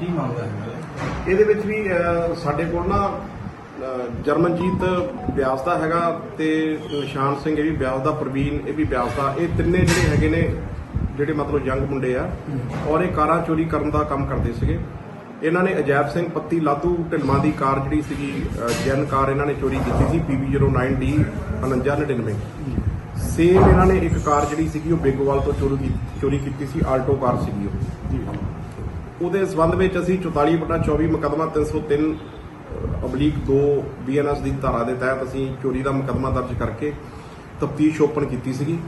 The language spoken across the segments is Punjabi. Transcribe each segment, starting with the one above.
ਕੀ ਮਾਮਲਾ ਹੈ ਇਹਦੇ ਵਿੱਚ ਵੀ ਅਹ, ਸਾਡੇ ਕੋਲ ਨਾ ਅਹ, ਜਰਮਨਜੀਤ ਬਿਆਸ ਦਾ ਹੈਗਾ ਤੇ ਨਿਸ਼ਾਨ ਸਿੰਘ ਇਹ ਵੀ ਬਿਆਸ ਦਾ ਪ੍ਰਵੀਨ ਇਹ ਵੀ ਬਿਆਸ ਦਾ। ਇਹ ਤਿੰਨੇ ਜਿਹੜੇ ਹੈਗੇ ਨੇ ਜਿਹੜੇ ਮਤਲਬ ਯੰਗ ਮੁੰਡੇ ਆ ਔਰ ਇਹ ਕਾਰਾਂ ਚੋਰੀ ਕਰਨ ਦਾ ਕੰਮ ਕਰਦੇ ਸੀਗੇ। ਇਹਨਾਂ ਨੇ ਅਜੈਬ ਸਿੰਘ ਪੱਤੀ ਲਾਧੂ ਢਿਲਮਾਂ ਦੀ ਕਾਰ ਜਿਹੜੀ ਸੀਗੀ ਅਹ, ਜੈਨ ਕਾਰ ਇਹਨਾਂ ਨੇ ਚੋਰੀ ਕੀਤੀ ਸੀ PB09D 4999 ਸੇਮ ਇਹਨਾਂ ਨੇ ਇੱਕ ਕਾਰ ਜਿਹੜੀ ਸੀਗੀ ਉਹ ਬੇਗੋਵਾਲ ਤੋਂ ਚੋਰੀ ਕੀ- ਚੋਰੀ ਕੀਤੀ ਸੀ ਆਲਟੋ ਕਾਰ ਸੀਗੀ ਉਹ। ਉਹਦੇ ਸਬੰਧ ਵਿੱਚ ਅਸੀਂ 44 ਬਟਾ 24 ਮੁਕੱਦਮਾ 303 ਅਬਲੀਕ 2 ਬੀਐਨਐਸ ਦੀ ਧਾਰਾ ਦੇ ਤਹਿਤ ਅਸੀਂ ਚੋਰੀ ਦਾ ਮੁਕੱਦਮਾ ਦਰਜ ਕਰਕੇ ਤਫਤੀਸ਼ ਓਪਨ ਕੀਤੀ ਸੀਗੀ।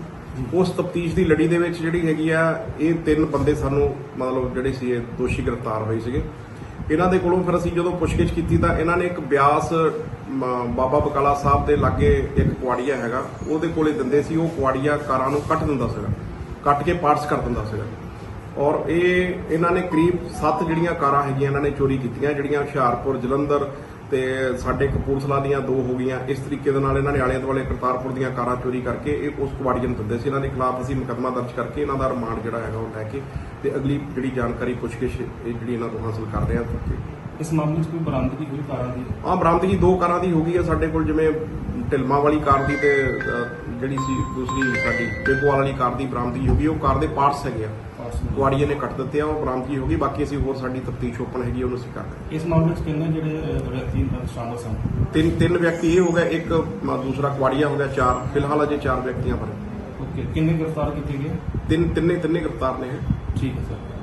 ਉਸ ਤਫਤੀਸ਼ ਦੀ ਲੜੀ ਦੇ ਵਿੱਚ ਜਿਹੜੀ ਹੈਗੀ ਆ ਇਹ ਤਿੰਨ ਬੰਦੇ ਸਾਨੂੰ ਮਤਲਬ ਜਿਹੜੇ ਸੀ ਇਹ ਦੋਸ਼ੀ ਗ੍ਰਿਫਤਾਰ ਹੋਏ ਸੀਗੇ। ਇਹਨਾਂ ਦੇ ਕੋਲੋਂ ਫਿਰ ਅਸੀਂ ਜਦੋਂ ਪੁੱਛਗਿੱਛ ਕੀਤੀ ਤਾਂ ਇਹਨਾਂ ਨੇ ਇੱਕ ਬਿਆਸ ਬਾਬਾ ਬਕਾਲਾ ਸਾਹਿਬ ਦੇ ਲਾਗੇ ਇੱਕ ਕੁਆੜੀਆ ਹੈਗਾ, ਉਹਦੇ ਕੋਲੇ ਦਿੰਦੇ ਸੀ, ਉਹ ਕੁਆੜੀਆ ਕਾਰਾਂ ਨੂੰ ਕੱਟ ਦਿੰਦਾ ਸੀਗਾ, ਕੱਟ ਕੇ ਪਾਰਟਸ ਕਰ ਦਿੰਦਾ ਸੀਗਾ। ਔਰ ਇਹ, ਇਹਨਾਂ ਨੇ ਕਰੀਬ 7 ਜਿਹੜੀਆਂ ਕਾਰਾਂ ਹੈਗੀਆਂ ਇਹਨਾਂ ਨੇ ਚੋਰੀ ਕੀਤੀਆਂ, ਜਿਹੜੀਆਂ ਹੁਸ਼ਿਆਰਪੁਰ, ਜਲੰਧਰ ਤੇ ਸਾਡੇ ਕਪੂਰਥਲਾ ਦੀਆਂ ਦੋ ਹੋ ਗਈਆਂ। ਇਸ ਤਰੀਕੇ ਦੇ ਨਾਲ ਇਹਨਾਂ ਨੇ ਆਲੇ ਦੁਆਲੇ ਕਰਤਾਰਪੁਰ ਦੀਆਂ ਕਾਰਾਂ ਚੋਰੀ ਕਰਕੇ ਇਹ ਉਸ ਕੁਆੜੀਆਂ ਨੂੰ ਦਿੰਦੇ ਸੀ। ਇਹਨਾਂ ਦੇ ਖਿਲਾਫ ਅਸੀਂ ਮੁਕੱਦਮਾ ਦਰਜ ਕਰਕੇ ਇਹਨਾਂ ਦਾ ਰਿਮਾਂਡ ਜਿਹੜਾ ਹੈਗਾ ਉਹ ਲੈ ਕੇ ਤੇ ਅਗਲੀ ਜਿਹੜੀ ਜਾਣਕਾਰੀ ਪੁੱਛਗਿੱਛ ਇਹ ਜਿਹੜੀ ਇਹਨਾਂ ਤੋਂ ਹਾਸਲ ਕਰ ਰਹੇ ਹਾਂ। ਇਸ ਮਾਮਲੇ 'ਚ ਕੋਈ ਬਰਾਮਦਗੀ ਹੋਈ ਕਾਰਾਂ ਦੀ? ਆ ਬਰਾਮਦਗੀ ਦੋ ਕਾਰਾਂ ਦੀ ਹੋ ਗਈ ਹੈ ਸਾਡੇ ਕੋਲ। ਜਿਵੇਂ ਢਿਲਮਾ ਵਾਲੀ ਕਾਰ ਦੀ ਤੇ ਅ, ਜਿਹੜੀ ਸੀ ਦੂਸਰੀ ਸਾਡੀ ਬੇਗੋਵਾਲ ਵਾਲੀ ਕਾਰ ਦੀ ਬਰਾਮਦਗੀ ਹੋ ਗਈ ਉਹ ਕਾਰ ਦੇ ਪਾਰਟਸ ਹੈਗੇ ਆ। ਕੁਆੜੀਏ ਨੇ ਕੱਟ ਦਿੱਤੇ ਆ ਉਹ ਬਰਾਮਦਗੀ ਹੋ ਗਈ ਬਾਕੀ ਅਸੀਂ ਹੋਰ ਸਾਡੀ ਤਫਤੀਸ਼ ਓਪਨ ਹੈਗੀ ਉਹਨੂੰ ਅਸੀਂ ਕਰ ਰਹੇ ਹਾਂ। ਇਸ ਮਾਮਲੇ 'ਚ ਕਿੰਨੇ ਜਿਹੜੇ ਅਹ, ਵਿਅਕਤੀ ਸ਼ਾਮਲ ਸਨ। ਤਿੰਨ ਤਿੰਨ ਵਿਅਕਤੀ ਇਹ ਹੋ ਗਿਆ ਇੱਕ ਦੂਸਰਾ ਕੁਆੜੀਆ ਹੋ ਗਿਆ ਚਾਰ ਫਿਲਹਾਲ ਅਜੇ ਚਾਰ ਵਿਅਕਤੀਆਂ ਪਰ ਓਕੇ ਕਿੰਨੇ ਗ੍ਰਿਫਤਾਰ ਕੀਤੇ ਗਏ? ਤਿੰਨ ਤਿੰਨੇ ਤਿੰਨੇ ਗ੍ਰਿਫਤਾਰ ਨੇ ਇਹ। ਠੀਕ ਹੈ ਸਰ।